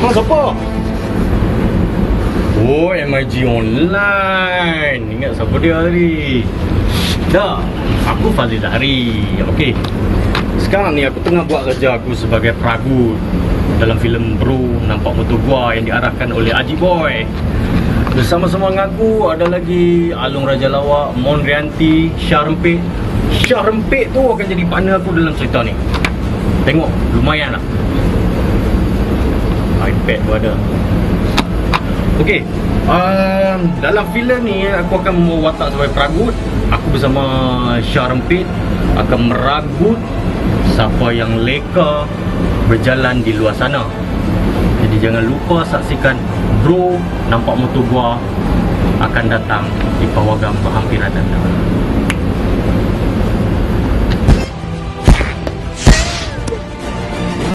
Abang siapa? Oh, MIG Online. Ingat siapa dia tadi? Dah, aku Fazil Zahri. Okey. Sekarang ni aku tengah buat kerja aku sebagai peragut dalam filem Bro Nampak Motor Gua yang diarahkan oleh Aji Boy. Bersama-sama dengan aku ada lagi Alung Raja Lawak, Mon Rianti, Syah Rempit. Syah Rempit tu akan jadi partner aku dalam cerita ni. Tengok, lumayan lah. iPad tu ada. Okey. Um, dalam filem ni aku akan mewatak sebagai peragut. Aku bersama Syah Rempit akan meragut siapa yang leka berjalan di luar sana. Jadi jangan lupa saksikan Bro Nampak Motor Gua akan datang di pawagam berhampiran datang.